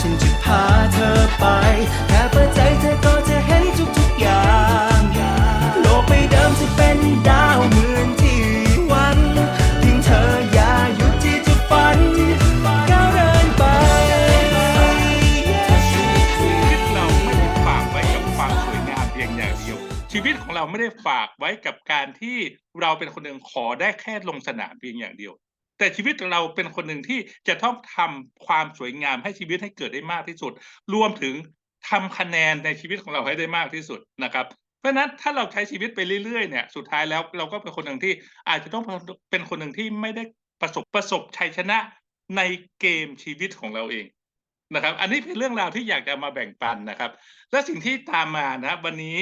ฉันจะพาเธอไป แค่เปิดใจเธอก็จะเห็นทุกๆอย่าง โลกใบเดิมจะเป็นดาวเหมือนที่วันเพียงเธออย่าหยุดที่จะฝันก้าวเดินไป ชีวิตเราไม่ได้ฝากไว้กับความสวยงามเพียงอย่างเดียว ชีวิตของเราไม่ได้ฝากไว้กับการที่เราเป็นคนหนึ่งขอได้แค่ลงสนามเพียงอย่างเดียว แต่ชีวิตเราเป็นคนหนึ่งที่จะต้องทำความสวยงามให้ชีวิตให้เกิดได้มากที่สุด รวมถึงทำคะแนนในชีวิตของเราให้ได้มากที่สุดนะครับเพราะฉะนั้นถ้าเราใช้ชีวิตไปเรื่อยๆเนี่ยสุดท้ายแล้วเราก็เป็นคนหนึ่งที่อาจจะต้องเป็นคนหนึ่งที่ไม่ได้ประสบประสบชัยชนะในเกมชีวิตของเราเองนะครับ อันนี้เป็นเรื่องราวที่อยากจะมาแบ่งปันนะครับ และสิ่งที่ตามมานะวันนี้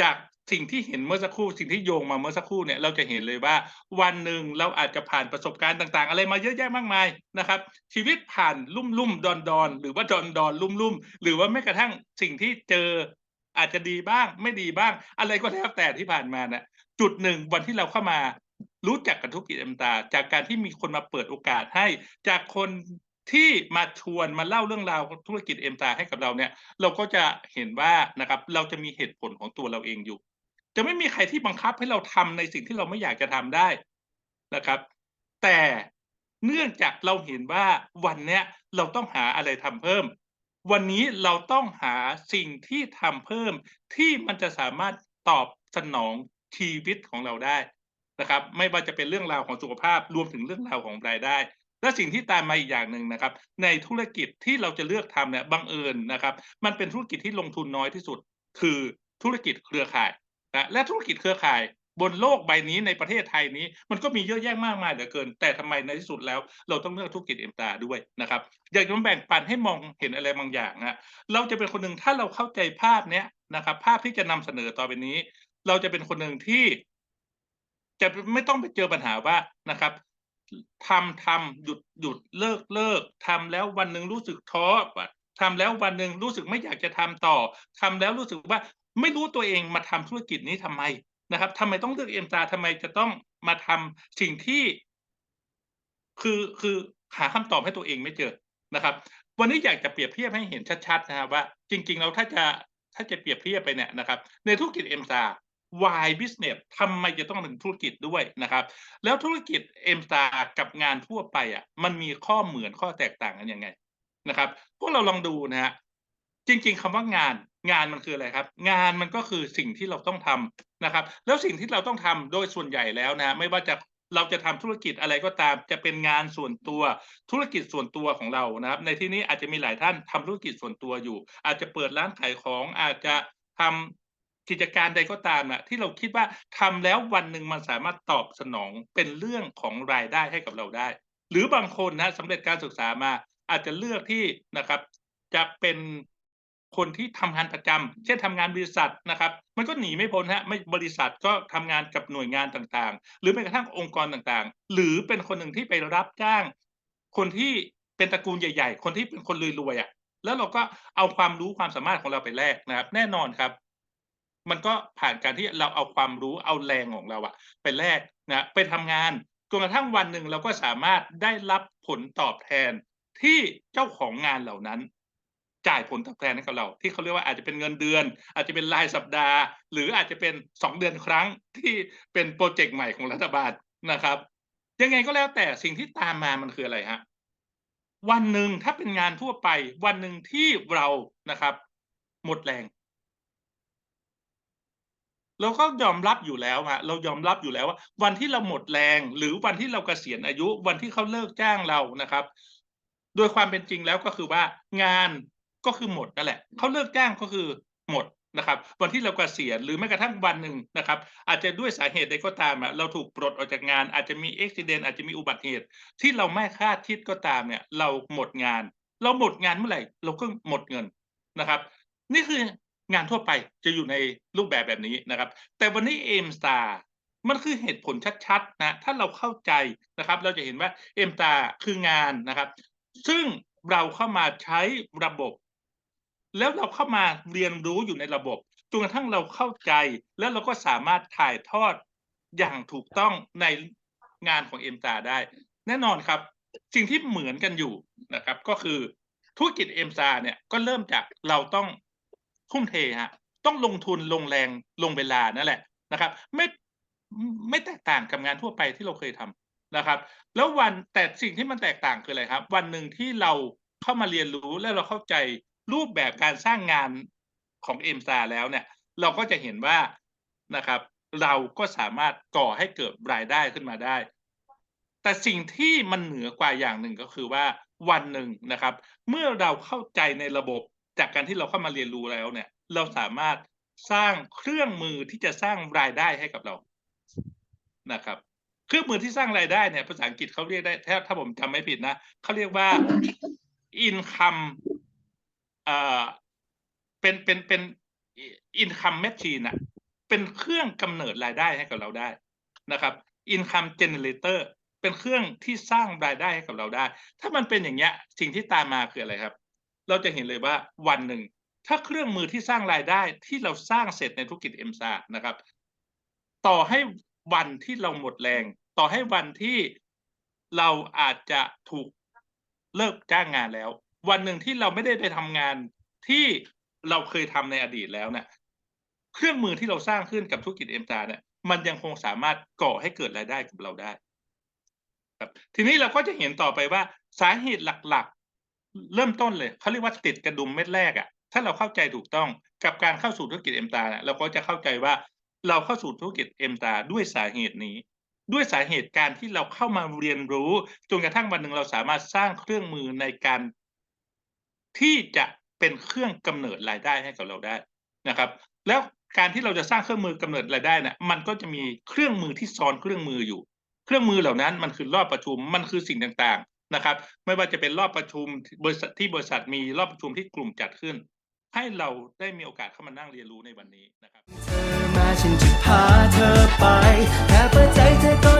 จาก สิ่งที่เห็นเมื่อสักครู่สิ่งที่โยงมาเมื่อสักครู่เนี่ยเราจะเห็นเลยว่าวันหนึ่งเราอาจจะผ่านประสบการณ์ต่าง ๆ อะไรมาเยอะแยะมากมายนะครับ ชีวิตผ่านลุ่มลุ่มดอนดอนๆหรือว่าดอนดอนลุ่มลุ่มๆหรือว่าแม้กระทั่งสิ่งที่เจออาจจะดีบ้าง ไม่ดีบ้าง อะไรก็แล้วแต่ที่ผ่านมานะจุดหนึ่งวันที่เราเข้ามา รู้จักกับธุรกิจเอ็มตา จากการที่มีคนมาเปิดโอกาสให้ จากคนที่มาชวนมาเล่าเรื่องราวธุรกิจเอ็มตาให้กับเราเนี่ย เราก็จะเห็นว่านะครับเราจะมีเหตุผลของตัวเราเองอยู่ จะไม่มีใครที่บังคับให้เราทำในสิ่งที่เราไม่อยากจะทำได้นะครับ แต่เนื่องจากเราเห็นว่าวันเนี้ยเราต้องหาอะไรทำเพิ่ม วันนี้เราต้องหาสิ่งที่ทำเพิ่ม ที่มันจะสามารถตอบสนองชีวิตของเราได้นะครับ ไม่ว่าจะเป็นเรื่องราวของสุขภาพรวมถึงเรื่องราวของรายได้ และสิ่งที่ตามมาอีกอย่างหนึ่งนะครับ ในธุรกิจที่เราจะเลือกทำเนี่ยบังเอิญนะครับ มันเป็นธุรกิจที่ลงทุนน้อยที่สุด คือธุรกิจเครือข่าย นะและธุรกิจเครือข่ายบนโลกใบนี้ในประเทศไทยนี้ มันก็มีเยอะแยะมากมายเหลือเกิน แต่ทำไมในที่สุดแล้ว เราต้องเลือกธุรกิจเอ็มตาด้วยนะครับอยากจะแบ่งปันให้มองเห็นอะไรบางอย่างนะเราจะเป็นคนหนึ่งถ้าเราเข้าใจภาพเนี้ยนะครับ ภาพที่จะนำเสนอต่อไปนี้ เราจะเป็นคนหนึ่งที่ จะไม่ต้องไปเจอปัญหาว่านะครับทำทำหยุดหยุดเลิกเลิกทำแล้ววันหนึ่งรู้สึกท้อทำแล้ววันหนึ่งรู้สึกไม่อยากจะทำต่อทำแล้วรู้สึกว่า ไม่รู้ตัวเองมาทำธุรกิจนี้ทำไมนะครับทำไมต้องเลือกเอ็มตาทำไมจะต้องมาทำสิ่งที่ คือคือหาคำตอบให้ตัวเองไม่เจอนะครับ วันนี้อยากจะเปรียบเทียบให้เห็นชัดๆนะครับว่า จริงๆแล้วถ้าจะถ้าจะเปรียบเทียบไปเนี่ยนะครับ ในธุรกิจเอ็มตา why business ทำไมจะต้องเป็นธุรกิจด้วยนะครับ แล้วธุรกิจเอ็มตากับงานทั่วไปอะ มันมีข้อเหมือนข้อแตกต่างกันยังไงนะครับ พวกเราลองดูนะฮะจริง ๆคำว่างาน งานมันคืออะไรครับ งานมันก็คือสิ่งที่เราต้องทำนะครับ แล้วสิ่งที่เราต้องทำโดยส่วนใหญ่แล้วนะไม่ว่าจะเราจะทำธุรกิจอะไรก็ตาม จะเป็นงานส่วนตัวธุรกิจส่วนตัวของเรานะครับ ในที่นี้อาจจะมีหลายท่านทำธุรกิจส่วนตัวอยู่ อาจจะเปิดร้านขายของอาจจะทำกิจการใดก็ตามนะที่เราคิดว่าทำแล้ววันหนึ่งมันสามารถตอบสนองเป็นเรื่องของรายได้ให้กับเราได้ หรือบางคนนะสำเร็จการศึกษามาอาจจะเลือกที่นะครับ จะเป็น คนที่ทำงานประจำเช่นทำงานบริษัทนะครับ มันก็หนีไม่พ้นฮะไม่บริษัทก็ทำงานกับหน่วยงานต่างๆ หรือแม้กระทั่งองค์กรต่างๆ หรือเป็นคนหนึ่งที่ไปรับจ้าง คนที่เป็นตระกูลใหญ่ ๆ คนที่เป็นคนรวยๆอะแล้วเราก็เอาความรู้ความสามารถของเราไปแลกนะครับ แน่นอนครับ มันก็ผ่านการที่เราเอาความรู้เอาแรงของเราอะไปแลกนะไปทำงานจนกระทั่งวันหนึ่งเราก็สามารถได้รับผลตอบแทนที่เจ้าของงานเหล่านั้น จ่ายผลตอบแทนให้กับเรา ที่เขาเรียกว่าอาจจะเป็นเงินเดือน อาจจะเป็นรายสัปดาห์ หรืออาจจะเป็นสองเดือนครั้งที่เป็นโปรเจกต์ใหม่ของรัฐบาลนะครับ ยังไงก็แล้วแต่สิ่งที่ตามมามันคืออะไรฮะวันหนึ่งถ้าเป็นงานทั่วไปวันหนึ่งที่เรานะครับ หมดแรงเราก็ยอมรับอยู่แล้วฮะเรายอมรับอยู่แล้วว่า วันที่เราหมดแรง หรือวันที่เราเกษียณอายุ วันที่เขาเลิกจ้างเรานะครับ โดยความเป็นจริงแล้วก็คือว่างาน ก็คือหมดนั่นแหละเขาเลิกจ้างก็คือหมดนะครับวันที่เรากเกษียณหรือแม้กระทั่งวันหนึ่งนะครับอาจจะด้วยสาเหตุใดก็ตามอะเราถูกปลดออกจากงาน อาจจะมีอุบิเหตุอาจจะมีอุบัติเหตุ ที่เราไม่คาดคิดก็ตามเนี่ยเราหมดงาน เราหมดงานเมื่อไหร่ เราก็หมดเงินนะครับ นี่คืองานทั่วไปจะอยู่ในรูปแบบแบบนี้นะครับ แต่วันนี้เอ็มสตามันคือเหตุผลชัดๆนะถ้าเราเข้าใจนะครับ เราจะเห็นว่าเอ็มตาคืองานนะครับ ซึ่งเราเข้ามาใช้ระบบ แล้วเราเข้ามาเรียนรู้อยู่ในระบบจนกระทั่งเราเข้าใจ แล้วเราก็สามารถถ่ายทอดอย่างถูกต้องในงานของเอ็มตาได้ แน่นอนครับสิ่งที่เหมือนกันอยู่นะครับ ก็คือธุรกิจเอ็มซาเนี่ยก็เริ่มจากเราต้องทุ่มเทฮะต้องลงทุนลงแรงลงเวลานั่นแหละนะครับ ไม่ไม่แตกต่างกับงานทั่วไปที่เราเคยทำนะครับ แล้ววันแต่สิ่งที่มันแตกต่างคืออะไรครับ วันหนึ่งที่เราเข้ามาเรียนรู้และเราเข้าใจ รูปแบบการสร้างงานของเอ็มซาแล้วเนี่ย เราก็จะเห็นว่านะครับ เราก็สามารถก่อให้เกิดรายได้ขึ้นมาได้ แต่สิ่งที่มันเหนือกว่าอย่างหนึ่งก็คือว่าวันหนึ่งนะครับ เมื่อเราเข้าใจในระบบจากการที่เราเข้ามาเรียนรู้แล้วเนี่ย เราสามารถสร้างเครื่องมือที่จะสร้างรายได้ให้กับเรานะครับ เครื่องมือที่สร้างรายได้เนี่ยภาษาอังกฤษเขาเรียกได้ถ้าถ้าผมจำไม่ผิดนะเขาเรียกว่า income เอ่อเป็นเป็นเป็น income machine อะเป็นเครื่องกำเนิดรายได้ให้กับเราได้นะครับ income generator เป็นเครื่องที่สร้างรายได้ให้กับเราได้ ถ้ามันเป็นอย่างเงี้ยสิ่งที่ตามมาคืออะไรครับ เราจะเห็นเลยว่าวันหนึ่ง ถ้าเครื่องมือที่สร้างรายได้ที่เราสร้างเสร็จในธุรกิจเอ็มซานะครับ ต่อให้วันที่เราหมดแรง ต่อให้วันที่เราอาจจะถูกเลิกจ้างงานแล้ว วันหนึ่งที่เราไม่ได้ไปทำงานที่เราเคยทำในอดีตแล้วเนี่ยเครื่องมือที่เราสร้างขึ้นกับธุรกิจเอ็มซาเนี่ยมันยังคงสามารถก่อให้เกิดรายได้กับเราได้ ครับ ทีนี้เราก็จะเห็นต่อไปว่าสาเหตุหลักๆ เริ่มต้นเลยเขาเรียกว่าติดกระดุมเม็ดแรกอะ่ะ ถ้าเราเข้าใจถูกต้องกับการเข้าสู่ธุรกิจเอ็มตาเนี่ยเราก็จะเข้าใจว่าเราเข้าสู่ธุรกิจเอ็มตาด้วยสาเหตุนี้ ด้วยสาเหตุการที่เราเข้ามาเรียนรู้จนกระทั่งวันหนึ่งเราสามารถสร้างเครื่องมือในการ ที่จะเป็นเครื่องกำเนิดรายได้ให้กับเราได้นะครับ แล้วการที่เราจะสร้างเครื่องมือกำเนิดรายได้นี่มันก็จะมีเครื่องมือที่ซ้อนเครื่องมืออยู่ เครื่องมือเหล่านั้นมันคือรอบประชุมมันคือสิ่งต่างๆนะครับ ไม่ว่าจะเป็นรอบประชุมบริษัทที่บริษัทมีรอบประชุมที่กลุ่มจัดขึ้น ให้เราได้มีโอกาสเข้ามานั่งเรียนรู้ในวันนี้นะครับเธอมาฉันจะพาเธอไปแค่เปิดใจเธอก็